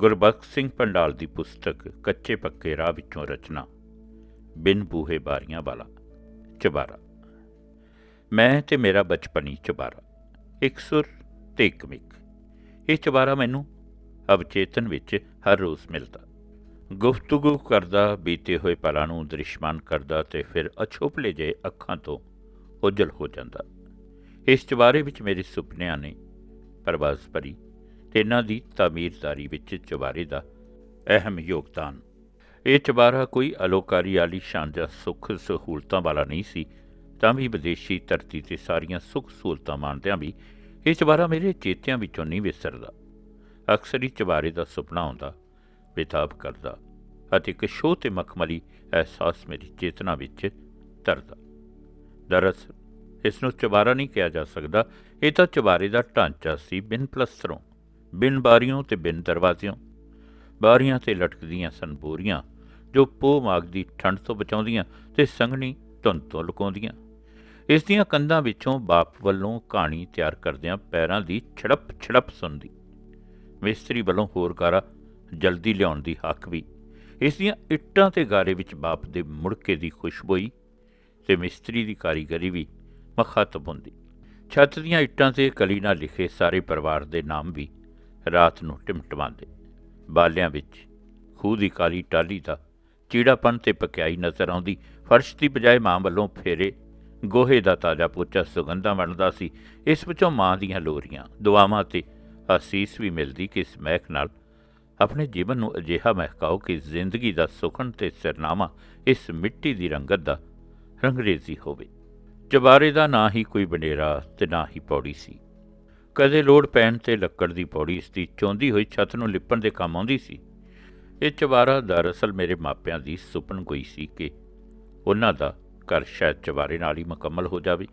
ਗੁਰਬਖਸ਼ ਸਿੰਘ ਪੰਡਾਲ ਦੀ ਪੁਸਤਕ ਕੱਚੇ ਪੱਕੇ ਰਾਹ ਵਿੱਚੋਂ ਰਚਨਾ। ਬਿਨ ਬੂਹੇ ਬਾਰੀਆਂ ਵਾਲਾ। ਚਬਾਰਾ। ਮੈਂ ਤੇ ਮੇਰਾ ਬਚਪਨੀ ਚਬਾਰਾ। ਇੱਕ ਸੁਰ ਤੇ ਇੱਕ ਮਿੱਕ ਇਹ ਚਬਾਰਾ ਮੈਨੂੰ ਅਵਚੇਤਨ ਵਿੱਚ ਹਰ ਰੋਜ਼ ਮਿਲਦਾ। ਗੁਫ਼ਤਗੂ ਕਰਦਾ, ਬੀਤੇ ਹੋਏ ਪਲਾਂ ਨੂੰ ਦ੍ਰਿਸ਼ਮਾਨ ਕਰਦਾ ਤੇ ਫਿਰ ਅਛੋਪਲੇ ਜੇ ਅੱਖਾਂ ਤੋਂ ਉਜਲ ਹੋ ਜਾਂਦਾ। ਇਸ ਚਬਾਰੇ ਵਿੱਚ ਮੇਰੇ ਸੁਪਨਿਆਂ ਨੇ ਪਰਵਾਜ਼ ਭਰੀ। ਤੇ ਇਹਨਾਂ ਦੀ ਤਾਮੀਰਦਾਰੀ ਵਿੱਚ ਚਬਾਰੇ ਦਾ ਅਹਿਮ ਯੋਗਦਾਨ। ਇਹ ਚਬਾਰਾ ਕੋਈ ਅਲੋਕਾਰੀ ਵਾਲੀ ਸ਼ਾਨ ਜਾਂ ਸੁੱਖ ਸਹੂਲਤਾਂ ਵਾਲਾ ਨਹੀਂ ਸੀ, ਤਾਂ ਵੀ ਵਿਦੇਸ਼ੀ ਧਰਤੀ ਤੇ ਸਾਰੀਆਂ ਸੁੱਖ ਸਹੂਲਤਾਂ ਮਾਣਦਿਆਂ ਵੀ ਇਹ ਚਬਾਰਾ ਮੇਰੇ ਚੇਤਿਆਂ ਵਿੱਚੋਂ ਨਹੀਂ ਵਿਸਰਦਾ। ਅਕਸਰ ਹੀ ਚਬਾਰੇ ਦਾ ਸੁਪਨਾ ਆਉਂਦਾ, ਬਿਤਾਬ ਕਰਦਾ ਅਤੇ ਇੱਕ ਸ਼ੋਹ ਤੇ ਮਖਮਲੀ ਅਹਿਸਾਸ ਮੇਰੀ ਚੇਤਨਾ ਵਿੱਚ ਤਰਦਾ। ਦਰਅਸਲ, ਇਸ ਨੂੰ ਚਬਾਰਾ ਨਹੀਂ ਕਿਹਾ ਜਾ ਸਕਦਾ। ਇਹ ਤਾਂ ਚਬਾਰੇ ਦਾ ਢਾਂਚਾ ਸੀ ਬਿਨ ਪਲਸਤਰੋਂ। ਬਿਨ ਬਾਰੀਆਂ ਤੇ ਬਿਨ ਦਰਵਾਜ਼ਿਆਂ, ਬਾਰੀਆਂ ਤੇ ਲਟਕਦੀਆਂ ਸਨ ਬੋਰੀਆਂ, ਜੋ ਪੋ ਮਾਗ ਦੀ ਠੰਡ ਤੋਂ ਬਚਾਉਂਦੀਆਂ ਤੇ ਸੰਘਣੀ ਧੁੰਦ ਤੋਂ ਲੁਕਾਉਂਦੀਆਂ। ਇਸ ਦੀਆਂ ਕੰਧਾਂ ਵਿੱਚੋਂ ਬਾਪ ਵੱਲੋਂ ਕਹਾਣੀ ਤਿਆਰ ਕਰਦਿਆਂ ਪੈਰਾਂ ਦੀ ਛੜਪ ਛੜਪ ਸੁਣਦੀ। ਮਿਸਤਰੀ ਵੱਲੋਂ ਹੋਰ ਗਾਰਾ ਜਲਦੀ ਲਿਆਉਣ ਦੀ ਹੱਕ ਵੀ। ਇਸ ਦੀਆਂ ਇੱਟਾਂ ਤੇ ਗਾਰੇ ਵਿੱਚ ਬਾਪ ਦੇ ਮੁੜਕੇ ਦੀ ਖੁਸ਼ਬੋਈ ਤੇ ਮਿਸਤਰੀ ਦੀ ਕਾਰੀਗਰੀ ਵੀ ਮਖਾਤਬ ਹੁੰਦੀ। ਛੱਤ ਦੀਆਂ ਇੱਟਾਂ ਤੇ ਕਲੀ ਨਾਲ ਲਿਖੇ ਸਾਰੇ ਪਰਿਵਾਰ ਦੇ ਨਾਮ ਵੀ ਰਾਤ ਨੂੰ ਟਿਮਟਮਾਉਂਦੇ ਬਾਲਿਆਂ ਵਿੱਚ ਖੂਹ ਦੀ ਕਾਲੀ ਟਾਲੀ ਦਾ ਚੀੜਾਪਨ ਤੇ ਪਕਿਆਈ ਨਜ਼ਰ ਆਉਂਦੀ। ਫਰਸ਼ ਦੀ ਬਜਾਏ ਮਾਂ ਵੱਲੋਂ ਫੇਰੇ, ਗੋਹੇ ਦਾ ਤਾਜ਼ਾ ਪੋਚਾ ਸੁਗੰਧਾਂ ਬਣਦਾ ਸੀ। ਇਸ ਵਿੱਚੋਂ ਮਾਂ ਦੀਆਂ ਲੋਰੀਆਂ, ਦੁਆਵਾਂ ਤੇ ਅਸੀਸ ਵੀ ਮਿਲਦੀ ਕਿ ਇਸ ਮਹਿਕ ਨਾਲ ਆਪਣੇ ਜੀਵਨ ਨੂੰ ਅਜਿਹਾ ਮਹਿਕਾਓ ਕਿ ਜ਼ਿੰਦਗੀ ਦਾ ਸੁਖਨ ਤੇ ਸਿਰਨਾਮਾ ਇਸ ਮਿੱਟੀ ਦੀ ਰੰਗਤ ਦਾ ਰੰਗਰੇਜ਼ੀ ਹੋਵੇ। ਚਬਾਰੇ ਦਾ ਨਾ ਹੀ ਕੋਈ ਬਨੇਰਾ ਤੇ ਨਾ ਹੀ ਪੌੜੀ ਸੀ। ਕਦੇ ਲੋੜ ਪੈਣ ਤੇ ਲੱਕੜ ਦੀ ਪੌੜੀ ਇਸ ਦੀ ਚੌਂਦੀ ਹੋਈ ਛੱਤ ਨੂੰ ਲਿਪਣ ਦੇ ਕੰਮ ਆਉਂਦੀ ਸੀ। ਇਹ ਚਬਾਰਾ ਦਰਅਸਲ ਮੇਰੇ ਮਾਪਿਆਂ ਦੀ ਸੁਪਨ ਕੋਈ ਸੀ ਕਿ ਉਹਨਾਂ ਦਾ ਘਰ ਸ਼ਾਇਦ ਚਬਾਰੇ ਨਾਲ ਹੀ ਮੁਕੰਮਲ ਹੋ ਜਾਵੇ।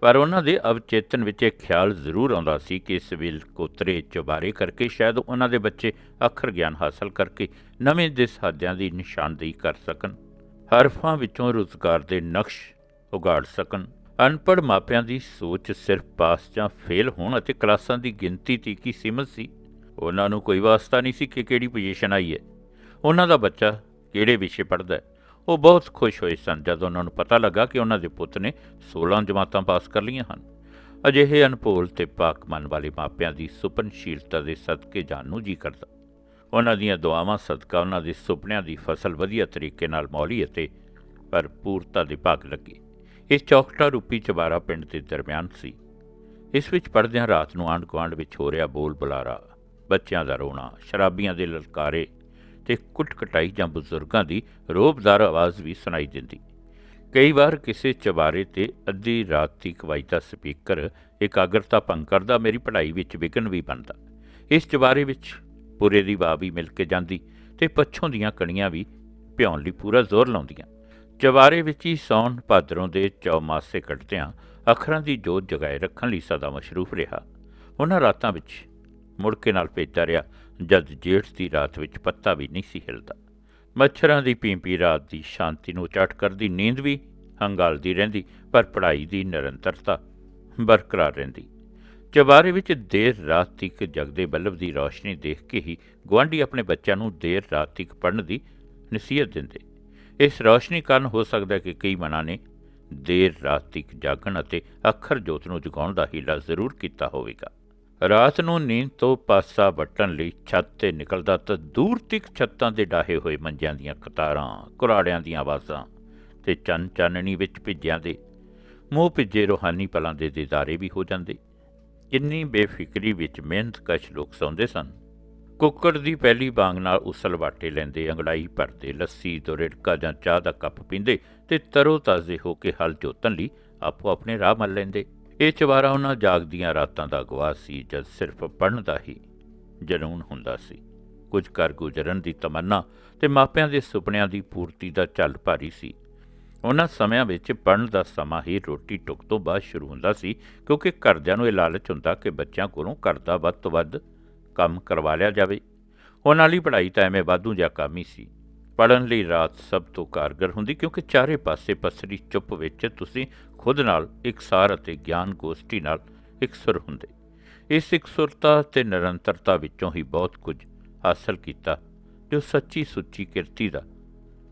ਪਰ ਉਹਨਾਂ ਦੇ ਅਵਚੇਤਨ ਵਿੱਚ ਇਹ ਖਿਆਲ ਜ਼ਰੂਰ ਆਉਂਦਾ ਸੀ ਕਿ ਇਸ ਵੇਲ ਕੋਤਰੇ ਚਬਾਰੇ ਕਰਕੇ ਸ਼ਾਇਦ ਉਹਨਾਂ ਦੇ ਬੱਚੇ ਅੱਖਰ ਗਿਆਨ ਹਾਸਲ ਕਰਕੇ ਨਵੇਂ ਦੇ ਦੀ ਨਿਸ਼ਾਨਦੇਹੀ ਕਰ ਸਕਣ। ਹਰਫਾਂ ਵਿੱਚੋਂ ਰੁਜ਼ਗਾਰ ਦੇ ਨਕਸ਼ ਉਗਾੜ ਸਕਣ। ਅਨਪੜ੍ਹ ਮਾਪਿਆਂ ਦੀ ਸੋਚ ਸਿਰਫ ਪਾਸ ਜਾਂ ਫੇਲ ਹੋਣ ਅਤੇ ਕਲਾਸਾਂ ਦੀ ਗਿਣਤੀ ਤੀਕੀ ਹੀ ਸੀਮਤ ਸੀ? ਉਹਨਾਂ ਨੂੰ ਕੋਈ ਵਾਸਤਾ ਨਹੀਂ ਸੀ ਕਿ ਕਿਹੜੀ ਪੋਜੀਸ਼ਨ ਆਈ ਹੈ। ਉਹਨਾਂ ਦਾ ਬੱਚਾ ਕਿਹੜੇ ਵਿਸ਼ੇ ਪੜ੍ਹਦਾ ਹੈ? ਉਹ ਬਹੁਤ ਖੁਸ਼ ਹੋਏ ਸਨ ਜਦੋਂ ਉਹਨਾਂ ਨੂੰ ਪਤਾ ਲੱਗਾ ਕਿ ਉਹਨਾਂ ਦੇ ਪੁੱਤ ਨੇ 16 ਜਮਾਤਾਂ ਪਾਸ ਕਰ ਲਈਆਂ ਹਨ। ਅਜਿਹੇ ਅਨਪੋਲ ਤੇ ਪਾਕ ਮਨ ਵਾਲੇ ਮਾਪਿਆਂ ਦੀ ਸੁਪਨਸ਼ੀਲਤਾ ਦੇ ਸਦਕੇ ਜਾਣ ਨੂੰ ਜੀ ਕਰਦਾ। ਉਹਨਾਂ ਦੀਆਂ ਦੁਆਵਾਂ ਸਦਕਾ ਉਹਨਾਂ ਦੇ ਸੁਪਨਿਆਂ ਦੀ ਫਸਲ ਵਧੀਆ ਤਰੀਕੇ ਨਾਲ ਮੌਲੀ ਅਤੇ ਭਰਪੂਰਤਾ ਦੇ ਭਾਗ ਲੱਗੀ। ਇਹ ਚੌਕਟਾ ਰੂਪੀ ਚਬਾਰਾ ਪਿੰਡ ਦੇ ਦਰਮਿਆਨ ਸੀ। ਇਸ ਵਿੱਚ ਪੜਦਿਆਂ ਰਾਤ ਨੂੰ ਆਂਢ ਗੁਆਂਢ ਵਿੱਚ ਹੋ ਰਿਹਾ ਬੋਲ ਬੁਲਾਰਾ ਬੱਚਿਆਂ ਦਾ ਰੋਣਾ, ਸ਼ਰਾਬੀਆਂ ਦੇ ਲਲਕਾਰੇ ਤੇ ਕੁੱਟ-ਕਟਾਈ ਜਾਂ ਬਜ਼ੁਰਗਾਂ ਦੀ ਰੋਬਦਾਰ ਆਵਾਜ਼ ਵੀ ਸੁਣਾਈ ਦਿੰਦੀ। ਕਈ ਵਾਰ ਕਿਸੇ ਚਬਾਰੇ ਤੇ ਅੱਧੀ ਰਾਤ ਦੀ ਕਵਾਇਤਾ ਸਪੀਕਰ ਇਕਾਗਰਤਾ ਭੰਗ ਕਰਦਾ, ਮੇਰੀ ਪੜ੍ਹਾਈ ਵਿੱਚ ਵਿਘਨ ਵੀ ਬਣਦਾ। ਇਸ ਚਬਾਰੇ ਵਿੱਚ ਪੂਰੇ ਦੀ ਵਾਹ ਵੀ ਮਿਲ ਕੇ ਜਾਂਦੀ ਤੇ ਪੱਛੋਂ ਦੀਆਂ ਕਣੀਆਂ ਵੀ ਭਿਉਣ ਲਈ ਪੂਰਾ ਜ਼ੋਰ ਲਾਉਂਦੀਆਂ। ਚਵਾਰੇ ਵਿੱਚ ਹੀ ਸੌਣ ਭਾਦਰੋਂ ਦੇ ਚੌਮਾਸੇ ਕੱਟਦਿਆਂ ਅੱਖਰਾਂ ਦੀ ਜੋਤ ਜਗਾਏ ਰੱਖਣ ਲਈ ਸਦਾ ਮਸ਼ਰੂਫ ਰਿਹਾ। ਉਹਨਾਂ ਰਾਤਾਂ ਵਿੱਚ ਮੁੜਕੇ ਨਾਲ ਭੇਜਦਾ ਰਿਹਾ, ਜਦ ਜੇਠ ਦੀ ਰਾਤ ਵਿੱਚ ਪੱਤਾ ਵੀ ਨਹੀਂ ਸੀ ਹਿਲਦਾ। ਮੱਛਰਾਂ ਦੀ ਪੀਂਪੀ ਰਾਤ ਦੀ ਸ਼ਾਂਤੀ ਨੂੰ ਚਟ ਕਰਦੀ ਨੀਂਦ ਵੀ ਹੰਗਾਲਦੀ ਰਹਿੰਦੀ, ਪਰ ਪੜ੍ਹਾਈ ਦੀ ਨਿਰੰਤਰਤਾ ਬਰਕਰਾਰ ਰਹਿੰਦੀ। ਚਵਾਰੇ ਵਿੱਚ ਦੇਰ ਰਾਤ ਤੱਕ ਜਗਦੇ ਬਲਬ ਦੀ ਰੌਸ਼ਨੀ ਦੇਖ ਕੇ ਹੀ ਗੁਆਂਢੀ ਆਪਣੇ ਬੱਚਿਆਂ ਨੂੰ ਦੇਰ ਰਾਤ ਤੱਕ ਪੜ੍ਹਨ ਦੀ ਨਸੀਹਤ ਦਿੰਦੇ। ਇਸ ਰੌਸ਼ਨੀ ਕਾਰਨ ਹੋ ਸਕਦਾ ਹੈ ਕਿ ਕਈ ਮਨਾਂ ਨੇ ਦੇਰ ਰਾਤ ਤੱਕ ਜਾਗਣ ਅਤੇ ਅੱਖਰ ਜੋਤ ਨੂੰ ਜਗਾਉਣ ਦਾ ਹੀਲਾ ਜ਼ਰੂਰ ਕੀਤਾ ਹੋਵੇਗਾ। ਰਾਤ ਨੂੰ ਨੀਂਦ ਤੋਂ ਪਾਸਾ ਵਟਣ ਲਈ ਛੱਤ ਤੇ ਨਿਕਲਦਾ ਤਾਂ ਦੂਰ ਤੱਕ ਛੱਤਾਂ ਦੇ ਡਾਹੇ ਹੋਏ ਮੰਜਿਆਂ ਦੀਆਂ ਕਤਾਰਾਂ, ਕੁਰਾੜਿਆਂ ਦੀਆਂ ਆਵਾਜ਼ਾਂ ਤੇ ਚੰਨ ਚਾਨਣੀ ਵਿੱਚ ਭਿੱਜਿਆਂ ਦੇ, ਮੂੰਹ ਭਿੱਜੇ ਰੋਹਾਨੀ ਪਲਾਂ ਦੇ ਦੀਦਾਰੇ ਵੀ ਹੋ ਜਾਂਦੇ। ਕਿੰਨੀ ਬੇਫਿਕਰੀ ਵਿੱਚ ਮਿਹਨਤਕਸ਼ ਲੋਕ ਸੌਂਦੇ ਸਨ। ਕੁੱਕੜ ਦੀ ਪਹਿਲੀ ਬਾਂਗ ਨਾਲ ਉਸਲ ਵਾਟੇ ਲੈਂਦੇ, ਅੰਗੜਾਈ ਭਰਦੇ, ਲੱਸੀ ਤੋਂ ਰਿੜਕਾ ਜਾਂ ਚਾਹ ਦਾ ਕੱਪ ਪੀਂਦੇ ਤੇ ਤਰੋ ਤਾਜ਼ੇ ਹੋ ਕੇ ਹਲ ਜੋਤਣ ਲਈ ਆਪੋ ਆਪਣੇ ਰਾਹ ਮੱਲ ਲੈਂਦੇ। ਇਹ ਚਵਾਰਾ ਉਹਨਾਂ ਜਾਗਦੀਆਂ ਰਾਤਾਂ ਦਾ ਗਵਾਹ ਸੀ, ਜਦ ਸਿਰਫ ਪੜਨ ਦਾ ਹੀ ਜਨੂਨ ਹੁੰਦਾ ਸੀ। ਕੁਝ ਕਰ ਗੁਜ਼ਰਨ ਦੀ ਤਮੰਨਾ ਤੇ ਮਾਪਿਆਂ ਦੇ ਸੁਪਨਿਆਂ ਦੀ ਪੂਰਤੀ ਦਾ ਝੱਲ ਭਾਰੀ ਸੀ। ਉਹਨਾਂ ਸਮਿਆਂ ਵਿੱਚ ਪੜਨ ਦਾ ਸਮਾਂ ਹੀ ਰੋਟੀ ਟੁੱਕ ਤੋਂ ਬਾਅਦ ਸ਼ੁਰੂ ਹੁੰਦਾ ਸੀ, ਕਿਉਂਕਿ ਘਰਦਿਆਂ ਨੂੰ ਇਹ ਲਾਲਚ ਹੁੰਦਾ ਕਿ ਬੱਚਿਆਂ ਕੋਲੋਂ ਘਰ ਦਾ ਵੱਧ ਤੋਂ ਵੱਧ ਕੰਮ ਕਰਵਾ ਲਿਆ ਜਾਵੇ। ਉਹਨਾਂ ਲਈ ਪੜ੍ਹਾਈ ਤਾਂ ਐਵੇਂ ਵਾਧੂ ਜਾਂ ਕੰਮ ਹੀ ਸੀ। ਪੜਨ ਲਈ ਰਾਤ ਸਭ ਤੋਂ ਕਾਰਗਰ ਹੁੰਦੀ ਕਿਉਂਕਿ ਚਾਰੇ ਪਾਸੇ ਪਸਰੀ ਚੁੱਪ ਵਿੱਚ ਤੁਸੀਂ ਖੁਦ ਨਾਲ ਇਕਸਾਰ ਅਤੇ ਗਿਆਨ ਗੋਸ਼ਟੀ ਨਾਲ ਇਕਸੁਰ ਹੁੰਦੇ। ਇਸ ਇਕਸੁਰਤਾ ਤੇ ਨਿਰੰਤਰਤਾ ਵਿੱਚੋਂ ਹੀ ਬਹੁਤ ਕੁਝ ਹਾਸਲ ਕੀਤਾ, ਜੋ ਸੱਚੀ ਸੁੱਚੀ ਕਿਰਤੀ ਦਾ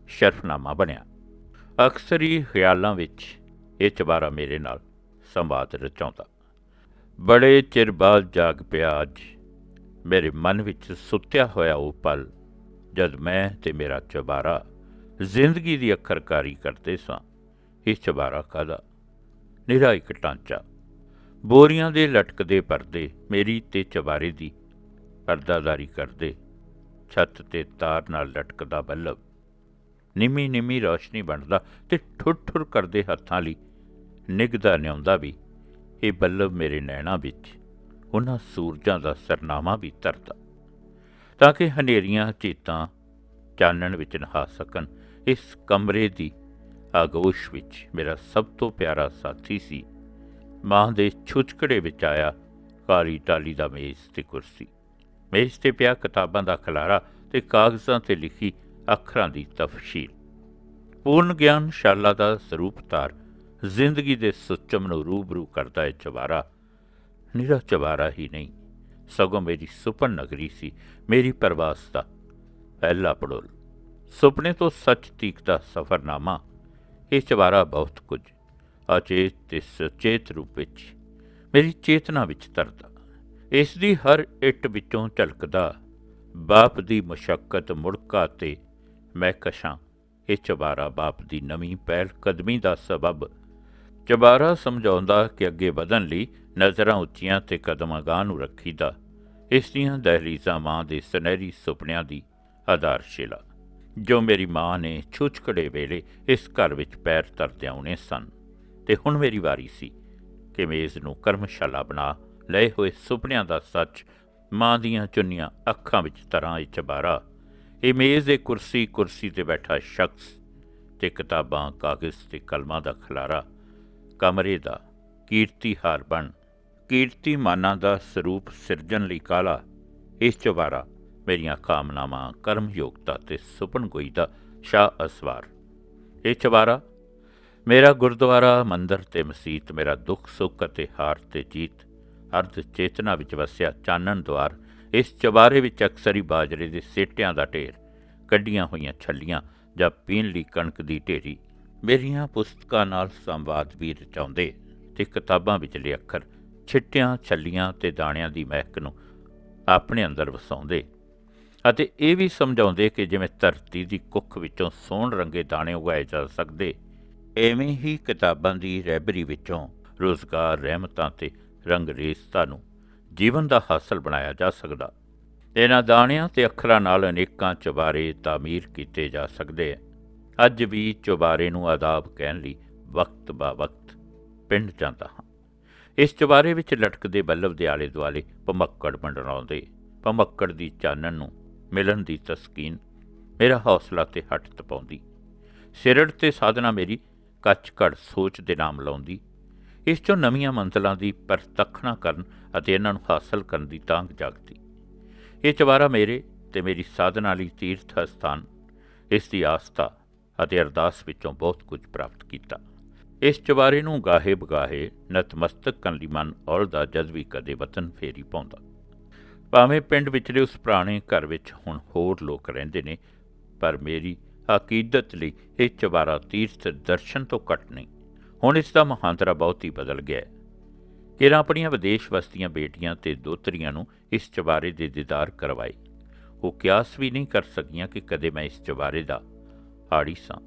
ਸ਼ਰਫਨਾਮਾ ਬਣਿਆ। ਅਕਸਰ ਹੀ ਖਿਆਲਾਂ ਵਿੱਚ ਇਹ ਚਬਾਰਾ ਮੇਰੇ ਨਾਲ ਸੰਵਾਦ ਰਚਾਉਂਦਾ। ਬੜੇ ਚਿਰ ਬਾਅਦ ਜਾਗ ਪਿਆ ਅੱਜ। ਮੇਰੇ ਮਨ ਵਿੱਚ ਸੁੱਤਿਆ ਹੋਇਆ ਉਹ ਪਲ, ਜਦ ਮੈਂ ਤੇ ਮੇਰਾ ਚਬਾਰਾ ਜ਼ਿੰਦਗੀ ਦੀ ਅੱਖਰਕਾਰੀ ਕਰਦੇ ਸਾਂ। ਇਹ ਚਬਾਰਾ ਕਾਦਾ ਨਿਰਾ ਇੱਕ ਟਾਂਚਾ। ਬੋਰੀਆਂ ਦੇ ਲਟਕਦੇ ਪਰਦੇ ਮੇਰੀ ਤੇ ਚਬਾਰੇ ਦੀ ਪਰਦਾਦਾਰੀ ਕਰਦੇ, ਛੱਤ ਤੇ ਤਾਰ ਨਾਲ ਲਟਕਦਾ ਬੱਲਬ। ਨਿਮੀ ਨਿਮੀ ਰੋਸ਼ਨੀ ਬਣਦਾ ਤੇ ਠੁਰ ਠੁਰ ਕਰਦੇ ਹੱਥਾਂ ਲਈ ਨਿਗਦਾ ਨਿਆਉਂਦਾ ਵੀ, ਇਹ ਬੱਲਬ ਮੇਰੇ ਨੈਣਾ ਵਿੱਚ ਉਹਨਾਂ ਸੂਰਜਾਂ ਦਾ ਸਰਨਾਮਾ ਵੀ ਧਰਦਾ ਤਾਂ ਕਿ ਹਨੇਰੀਆਂ ਚੇਤਾਂ ਚਾਨਣ ਵਿੱਚ ਨਹਾ ਸਕਣ। ਇਸ ਕਮਰੇ ਦੀ ਆਗੋਸ਼ ਵਿੱਚ ਮੇਰਾ ਸਭ ਤੋਂ ਪਿਆਰਾ ਸਾਥੀ ਸੀ। ਮਾਂ ਦੇ ਛੁਚਕੜੇ ਵਿੱਚ ਆਇਆ ਕਾਲੀ ਟਾਲੀ ਦਾ ਮੇਜ਼ ਤੇ ਕੁਰਸੀ। ਮੇਜ਼ ਤੇ ਪਿਆ ਕਿਤਾਬਾਂ ਦਾ ਖਲਾਰਾ ਤੇ ਕਾਗਜ਼ਾਂ ਤੇ ਲਿਖੀ ਅੱਖਰਾਂ ਦੀ ਤਫਸੀਲ। ਪੂਰਨ ਗਿਆਨ ਸ਼ਾਲਾ ਦਾ ਸਰੂਪ ਧਾਰ ਜ਼ਿੰਦਗੀ ਦੇ ਸੁੱਚਮ ਨੂੰ ਰੂਬਰੂ ਕਰਦਾ ਹੈ ਚਵਾਰਾ ਨਿਰਾ ਚਵਾਰਾ ਹੀ ਨਹੀਂ। ਸਗੋਂ ਮੇਰੀ ਸੁਪਨ ਨਗਰੀ ਸੀ, ਮੇਰੀ ਪਰਵਾਸ ਦਾ ਪਹਿਲਾ ਪੜੋਲ। ਸੁਪਨੇ ਤੋਂ ਸੱਚ ਤੀਕ ਦਾ ਸਫਰਨਾਮਾ, ਇਹ ਚਵਾਰਾ ਬਹੁਤ ਕੁਝ, ਅਚੇਤ ਤੇ ਸੁਚੇਤ ਰੂਪ ਵਿੱਚ, ਮੇਰੀ ਚੇਤਨਾ ਵਿੱਚ ਤਰਦਾ। ਇਸ ਦੀ ਹਰ ਇੱਟ ਵਿੱਚੋਂ ਝਲਕਦਾ, ਬਾਪ ਦੀ ਮੁਸ਼ਕਲ ਮੁੜਕਾ ਤੇ ਮੈਂ ਕਸ਼ਾਂ, ਇਹ ਚਬਾਰਾ ਬਾਪ ਦੀ ਨਵੀਂ ਪਹਿਲ ਕਦਮੀ ਦਾ ਸਬਬ ਚਬਾਰਾ ਸਮਝਾਉਂਦਾ ਕਿ ਅੱਗੇ ਵਧਣ ਲਈ ਨਜ਼ਰਾਂ ਉੱਚੀਆਂ ਤੇ ਕਦਮ ਗਾਂਹ ਨੂੰ ਰੱਖੀਦਾ। ਇਸ ਦੀਆਂ ਦਹਲੀਜ਼ਾਂ ਮਾਂ ਦੇ ਸੁਨਹਿਰੀ ਸੁਪਨਿਆਂ ਦੀ ਆਧਾਰਸ਼ਿਲਾ। ਜੋ ਮੇਰੀ ਮਾਂ ਨੇ ਛੁਚਕੜੇ ਵੇਲੇ ਇਸ ਘਰ ਵਿੱਚ ਪੈਰ ਧਰਦਿਆਂ ਆਉਣੇ ਸਨ। ਤੇ ਹੁਣ ਮੇਰੀ ਵਾਰੀ ਸੀ ਕਿ ਮੇਜ਼ ਨੂੰ ਕਰਮਸ਼ਾਲਾ ਬਣਾ ਲਏ ਹੋਏ ਸੁਪਨਿਆਂ ਦਾ ਸੱਚ ਮਾਂ ਦੀਆਂ ਚੁੰਨੀਆਂ ਅੱਖਾਂ ਵਿੱਚ ਤਰ੍ਹਾਂ ਇਹ ਚਬਾਰਾ। ਇਹ ਮੇਜ਼ ਇਹ ਕੁਰਸੀ ਕੁਰਸੀ ਤੇ ਬੈਠਾ ਸ਼ਖਸ ਤੇ ਕਿਤਾਬਾਂ, ਕਾਗਜ਼ ਤੇ ਕਲਮਾਂ ਦਾ ਖਲਾਰਾ ਕਮਰੇ ਦਾ ਕੀਰਤੀ ਹਾਰ ਬਣ। ਕੀਰਤੀਮਾਨਾਂ ਦਾ ਸਰੂਪ ਸਿਰਜਣ ਲਈ ਕਾਲਾ। ਇਸ ਚਬਾਰਾ ਮੇਰੀਆਂ ਕਾਮਨਾਵਾਂ ਕਰਮ ਯੋਗਤਾ ਤੇ ਸੁਪਨ ਗੋਈ ਦਾ ਸ਼ਾਹ ਅਸਵਾਰ। ਇਹ ਚਬਾਰਾ, ਮੇਰਾ ਗੁਰਦੁਆਰਾ, ਮੰਦਰ ਤੇ ਮਸੀਤ, ਮੇਰਾ ਦੁੱਖ, ਸੁੱਖ ਅਤੇ ਹਾਰ ਤੇ ਜੀਤ, ਅਰਧ ਚੇਤਨਾ ਵਿੱਚ ਵਸਿਆ ਚਾਨਣ ਦੁਆਰ, ਇਸ ਚਬਾਰੇ ਵਿੱਚ ਅਕਸਰ ਹੀ ਬਾਜਰੇ ਦੇ ਸੇਟਿਆਂ ਦਾ ਢੇਰ, ਕੱਢੀਆਂ ਹੋਈਆਂ ਛੱਲੀਆਂ ਜਾਂ ਪੀਣ ਲਈ ਕਣਕ ਦੀ ਢੇਰੀ ਮੇਰੀਆਂ ਪੁਸਤਕਾਂ ਨਾਲ ਸੰਵਾਦ ਵੀ ਰਚਾਉਂਦੇ ਤੇ ਕਿਤਾਬਾਂ ਵਿਚਲੇ ਅੱਖਰ, ਛਿੱਟਿਆਂ, ਛੱਲੀਆਂ ਤੇ ਦਾਣਿਆਂ ਦੀ ਮਹਿਕ ਨੂੰ ਆਪਣੇ ਅੰਦਰ ਵਸਾਉਂਦੇ ਅਤੇ ਇਹ ਵੀ ਸਮਝਾਉਂਦੇ ਕਿ ਜਿਵੇਂ ਧਰਤੀ ਦੀ ਕੁੱਖ ਵਿੱਚੋਂ ਸੋਹਣ ਰੰਗੇ ਦਾਣੇ ਉਗਾਏ ਜਾ ਸਕਦੇ, ਐਵੇਂ ਹੀ ਕਿਤਾਬਾਂ ਦੀ ਰੈਬਰੀ ਵਿੱਚੋਂ ਰੋਜ਼ਗਾਰ, ਰਹਿਮਤਾਂ ਤੇ ਰੰਗ ਰੇਸਤਾ ਨੂੰ ਜੀਵਨ ਦਾ ਹਾਸਲ ਬਣਾਇਆ ਜਾ ਸਕਦਾ। ਇਹਨਾਂ ਦਾਣਿਆਂ ਤੇ ਅੱਖਰਾਂ ਨਾਲ ਅਨੇਕਾਂ ਚੁਬਾਰੇ, ਤਾਮੀਰ ਕੀਤੇ ਜਾ ਸਕਦੇ ਆ। ਅੱਜ ਵੀ ਚੁਬਾਰੇ ਨੂੰ ਆਦਾਬ ਕਹਿਣ ਲਈ ਵਕਤ ਬਾ ਵਕਤ ਪਿੰਡ ਜਾਂਦਾ ਹਾਂ। ਇਸ ਚੁਬਾਰੇ ਵਿੱਚ ਲਟਕਦੇ ਬੱਲਬ ਦੇ ਆਲੇ ਦੁਆਲੇ ਭਮੱਕੜ ਮੰਡਰਾਉਂਦੇ, ਭਮੱਕੜ ਦੀ ਚਾਨਣ ਨੂੰ ਮਿਲਣ ਦੀ ਤਸਕੀਨ ਮੇਰਾ ਹੌਸਲਾ ਤੇ ਹੱਟ ਤਪਾਉਂਦੀ। ਸਿਰੜ ਤੇ ਸਾਧਨਾ ਮੇਰੀ ਕੱਚ ਘੜ ਸੋਚ ਦੇ ਨਾਮ ਲਾਉਂਦੀ। ਇਸ ਚੋਂ ਨਵੀਆਂ ਮੰਜ਼ਲਾਂ ਦੀ ਪਰਤਖਣਾ ਕਰਨ ਅਤੇ ਇਹਨਾਂ ਨੂੰ ਹਾਸਲ ਕਰਨ ਦੀ ਤਾਂਘ ਜਾਗਦੀ। ਇਹ ਚਵਾਰਾ ਮੇਰੇ ਤੇ ਮੇਰੀ ਸਾਧਨਾ ਲਈ ਤੀਰਥ ਸਥਾਨ, ਇਸ ਦੀ ਆਸਥਾ ਅਤੇ ਅਰਦਾਸ ਵਿੱਚੋਂ ਬਹੁਤ ਕੁਝ ਪ੍ਰਾਪਤ ਕੀਤਾ। ਇਸ ਚਵਾਰੇ ਨੂੰ ਗਾਹੇ ਬਗਾਹੇ ਨਤਮਸਤਕ ਕਰਨ ਲਈ ਮਨ ਔਲਦਾ ਜਦ ਵੀ ਕਦੇ ਵਤਨ ਫੇਰੀ ਪਾਉਂਦਾ। ਭਾਵੇਂ ਪਿੰਡ ਵਿਚਲੇ ਉਸ ਪੁਰਾਣੇ ਘਰ ਵਿੱਚ ਹੁਣ ਹੋਰ ਲੋਕ ਰਹਿੰਦੇ ਨੇ, ਪਰ ਮੇਰੀ ਅਕੀਦਤ ਲਈ ਇਹ ਚਵਾਰਾ ਤੀਰਥ ਦਰਸ਼ਨ ਤੋਂ ਘੱਟ ਨਹੀਂ। ਹੁਣ ਇਸ ਦਾ ਮਹਾਂਤਰਾ ਬਹੁਤ ਹੀ ਬਦਲ ਗਿਆ ਹੈ। ਕਿਰਾਂ ਆਪਣੀਆਂ ਵਿਦੇਸ਼ ਵਸਤੀਆਂ, ਬੇਟੀਆਂ ਤੇ ਦੋਤਰੀਆਂ ਨੂੰ ਇਸ ਚਵਾਰੇ ਦੇ ਦੀਦਾਰ ਕਰਵਾਏ। ਉਹ ਕਿਆਸ ਵੀ ਨਹੀਂ ਕਰ ਸਕੀਆਂ ਕਿ ਕਦੇ ਮੈਂ ਇਸ ਚਵਾਰੇ ਦਾ ਆੜੀ ਸਾਂ।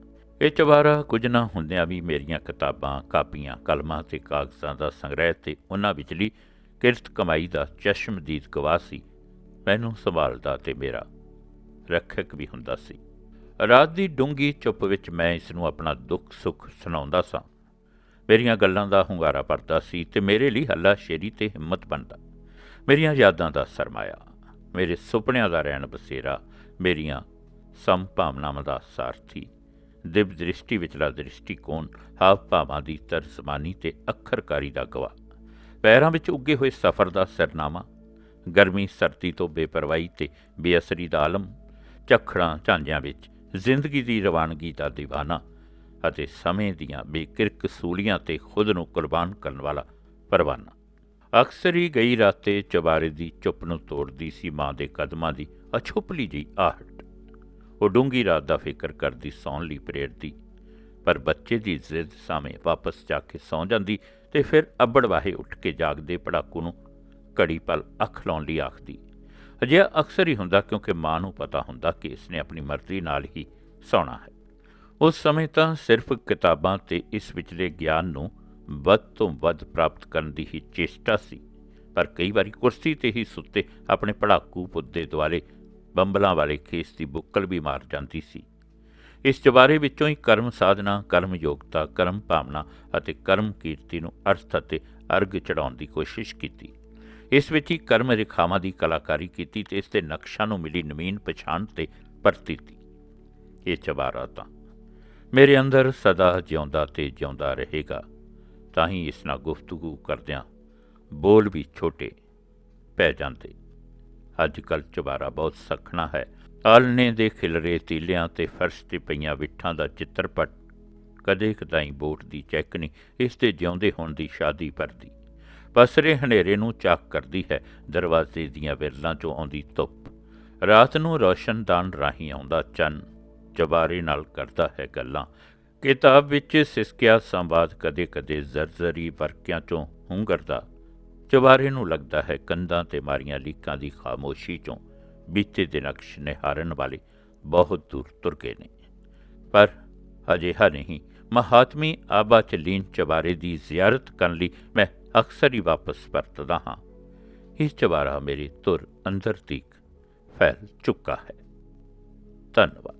ਇਹ ਚਵਾਰਾ ਕੁਝ ਨਾ ਹੁੰਦਿਆਂ ਵੀ ਮੇਰੀਆਂ ਕਿਤਾਬਾਂ, ਕਾਪੀਆਂ, ਕਲਮਾਂ ਤੇ ਕਾਗਜ਼ਾਂ ਦਾ ਸੰਗ੍ਰਹਿ ਤੇ ਉਹਨਾਂ ਵਿਚਲੀ ਕਿਰਤ ਕਮਾਈ ਦਾ ਚਸ਼ਮਦੀਦ ਗਵਾਹ ਸੀ। ਮੈਨੂੰ ਸੰਭਾਲਦਾ ਤੇ ਮੇਰਾ ਰੱਖਕ ਵੀ ਹੁੰਦਾ ਸੀ। ਰਾਤ ਦੀ ਡੂੰਗੀ ਚੁੱਪ ਵਿੱਚ ਮੈਂ ਇਸ ਨੂੰ ਆਪਣਾ ਦੁੱਖ ਸੁੱਖ ਸੁਣਾਉਂਦਾ ਸਾਂ। ਮੇਰੀਆਂ ਗੱਲਾਂ ਦਾ ਹੁੰਗਾਰਾ ਭਰਦਾ ਸੀ ਤੇ ਮੇਰੇ ਲਈ ਹੱਲਾ ਸ਼ੇਰੀ ਤੇ ਹਿੰਮਤ ਬਣਦਾ। ਮੇਰੀਆਂ ਯਾਦਾਂ ਦਾ ਸਰਮਾਇਆ, ਮੇਰੇ ਸੁਪਨਿਆਂ ਦਾ ਰਹਿਣ ਬਸੇਰਾ, ਮੇਰੀਆਂ ਸੰਭਾਵਨਾਵਾਂ ਦਾ ਸਾਰਥੀ ਦਿਵ ਦ੍ਰਿਸ਼ਟੀ ਵਿਚਲਾ ਦ੍ਰਿਸ਼ਟੀਕੋਣ ਹਾਵ ਭਾਵਾਂ ਦੀ ਤਰਜਮਾਨੀ ਤੇ ਅੱਖਰਕਾਰੀ ਦਾ ਗਵਾਹ ਪੈਰਾਂ ਵਿੱਚ ਉੱਗੇ ਹੋਏ ਸਫ਼ਰ ਦਾ ਸਰਨਾਮਾ, ਗਰਮੀ, ਸਰਦੀ ਤੋਂ ਬੇਪਰਵਾਹੀ ਤੇ ਬੇਅਸਰੀ ਦਾ ਆਲਮ, ਝਖੜਾਂ, ਝਾਂਜਿਆਂ ਵਿੱਚ ਜ਼ਿੰਦਗੀ ਦੀ ਰਵਾਨਗੀ ਦਾ دیਵਾਨਾ ਅਤੇ ਸਮੇਂ ਦੀਆਂ ਬੇਕਿਰਕ ਸੂਲੀਆਂ ਤੇ ਖੁਦ ਨੂੰ ਕੁਰਬਾਨ ਕਰਨ ਵਾਲਾ ਪਰਵਾਨਾ। ਅਕਸਰ ਹੀ ਗਈ ਰਾਤੇ ਚਬਾਰੇ ਦੀ ਚੁੱਪ ਨੂੰ ਤੋੜਦੀ ਸੀ ਮਾਂ ਦੇ ਕਦਮਾਂ ਦੀ ਅਛੁਪਲੀ ਜਿਹੀ ਆਹਟ ਉਹ ਡੂੰਗੀ ਰਾਤ ਦਾ ਫਿਕਰ ਕਰਦੀ, ਸੌਣ ਲਈ ਪ੍ਰੇਰਦੀ। ਪਰ ਬੱਚੇ ਦੀ ਜ਼ਿੱਦ ਸਾਹਮਣੇ ਵਾਪਸ ਜਾ ਕੇ ਸੌਂ ਜਾਂਦੀ ਤੇ ਫਿਰ ਅੱਬੜ ਵਾਹੇ ਉੱਠ ਕੇ ਜਾਗਦੇ ਪੜਾਕੂ ਨੂੰ ਘੜੀ ਪਲ ਅੱਖ ਲਾਉਣ ਲਈ ਆਖਦੀ, ਅਜਿਹਾ ਅਕਸਰ ਹੀ ਹੁੰਦਾ ਕਿਉਂਕਿ ਮਾਂ ਨੂੰ ਪਤਾ ਹੁੰਦਾ ਕਿ ਇਸਨੇ ਆਪਣੀ ਮਰਜ਼ੀ ਨਾਲ ਹੀ ਸੌਣਾ ਹੈ। ਉਸ ਸਮੇਂ ਤਾਂ ਸਿਰਫ ਕਿਤਾਬਾਂ ਤੇ ਇਸ ਵਿਚਲੇ ਗਿਆਨ ਨੂੰ ਵੱਧ ਤੋਂ ਵੱਧ ਪ੍ਰਾਪਤ ਕਰਨ ਦੀ ਹੀ ਚੇਸ਼ਟਾ ਸੀ, ਪਰ ਕਈ ਵਾਰੀ ਕੁਰਸੀ ਤੇ ਹੀ ਸੁੱਤੇ ਆਪਣੇ ਪੜਾਕੂ ਪੁੱਤ ਦੇ ਦੁਆਲੇ ਬੰਬਲਾਂ ਵਾਲੇ ਖੇਸ ਦੀ ਬੁੱਕਲ ਵੀ ਮਾਰ ਜਾਂਦੀ ਸੀ। ਇਸ ਚਬਾਰੇ ਵਿੱਚੋਂ ਹੀ ਕਰਮ ਸਾਧਨਾ, ਕਰਮ ਯੋਗਤਾ, ਕਰਮ ਭਾਵਨਾ ਅਤੇ ਕਰਮ ਕੀਰਤੀ ਨੂੰ ਅਰਥ ਅਤੇ ਅਰਗ ਚੜਾਉਣ ਦੀ ਕੋਸ਼ਿਸ਼ ਕੀਤੀ। ਇਸ ਵਿੱਚ ਹੀ ਕਰਮ ਰੇਖਾਵਾਂ ਦੀ ਕਲਾਕਾਰੀ ਕੀਤੀ ਤੇ ਇਸ ਦੇ ਨਕਸ਼ਾਂ ਨੂੰ ਮਿਲੀ ਨਵੀਨ ਪਛਾਣ ਤੇ ਪ੍ਰਤੀਤੀ। ਇਹ ਚਬਾਰਾ ਤਾਂ ਮੇਰੇ ਅੰਦਰ ਸਦਾ ਜਿਉਂਦਾ ਤੇ ਜਿਉਂਦਾ ਰਹੇਗਾ, ਤਾਂ ਹੀ ਇਸ ਨਾਲ ਗੁਫ਼ਤਗੂ ਕਰਦਿਆਂ ਬੋਲ ਵੀ ਛੋਟੇ ਪੈ ਜਾਂਦੇ। ਅੱਜ ਕੱਲ ਚਬਾਰਾ ਬਹੁਤ ਸਖਣਾ ਹੈ। ਆਲਣੇ ਦੇ ਖਿਲਰੇ ਤੀਲਿਆਂ ਤੇ ਫਰਸ਼ ਤੇ ਪਈਆਂ ਵਿਠਾਂ ਦਾ ਚਿੱਤਰਪਟ ਕਦੇ ਕਦਾਈ ਬੋਟ ਦੀ ਚੈੱਕਣੀ ਇਸ ਤੇ ਜਿਉਂਦੇ ਹੋਣ ਦੀ ਸ਼ਾਦੀ ਪਰਦੀ ਪਸਰੇ ਹਨੇਰੇ ਨੂੰ ਚਾਕ ਕਰਦੀ ਹੈ, ਦਰਵਾਜ਼ੇ ਦੀਆਂ ਵਿਰਲਾਂ ਚੋਂ ਆਉਂਦੀ ਧੁੱਪ। ਰਾਤ ਨੂੰ ਰੋਸ਼ਨਦਾਨ ਰਾਹੀਂ ਆਉਂਦਾ ਚੰਨ, ਚਬਾਰੇ ਨਾਲ ਕਰਦਾ ਹੈ ਗੱਲਾਂ। ਕਿਤਾਬ ਵਿੱਚ ਸਿਸਕਿਆ ਸੰਵਾਦ ਕਦੇ-ਕਦੇ ਜ਼ਰਜ਼ਰੀ ਵਰਕਿਆਂ ਚੋਂ ਹੁੰਗਰਦਾ। ਚਬਾਰੇ ਨੂੰ ਲੱਗਦਾ ਹੈ ਕੰਧਾਂ ਤੇ ਮਾਰੀਆਂ ਲੀਕਾਂ ਦੀ ਖਾਮੋਸ਼ੀ ਚੋਂ ਬੀਤੇ ਦੇ ਨਕਸ਼ ਨਿਹਾਰਨ ਵਾਲੇ ਬਹੁਤ ਦੂਰ ਤੁਰ ਗਏ ਨੇ। ਪਰ ਅਜਿਹਾ ਨਹੀਂ, ਮਹਾਤਮੀ ਆਬਾ ਚਲੀਨ ਲੀਨ ਦੀ ਜ਼ਿਆਰਤ ਕਰਨ ਲਈ ਮੈਂ ਅਕਸਰ ਹੀ ਵਾਪਸ ਪਰਤਦਾ ਹਾਂ। ਇਹ ਚਬਾਰਾ ਮੇਰੇ ਤੁਰ ਅੰਦਰ ਤੀਕ ਫੈਲ ਚੁੱਕਾ ਹੈ। ਧੰਨਵਾਦ।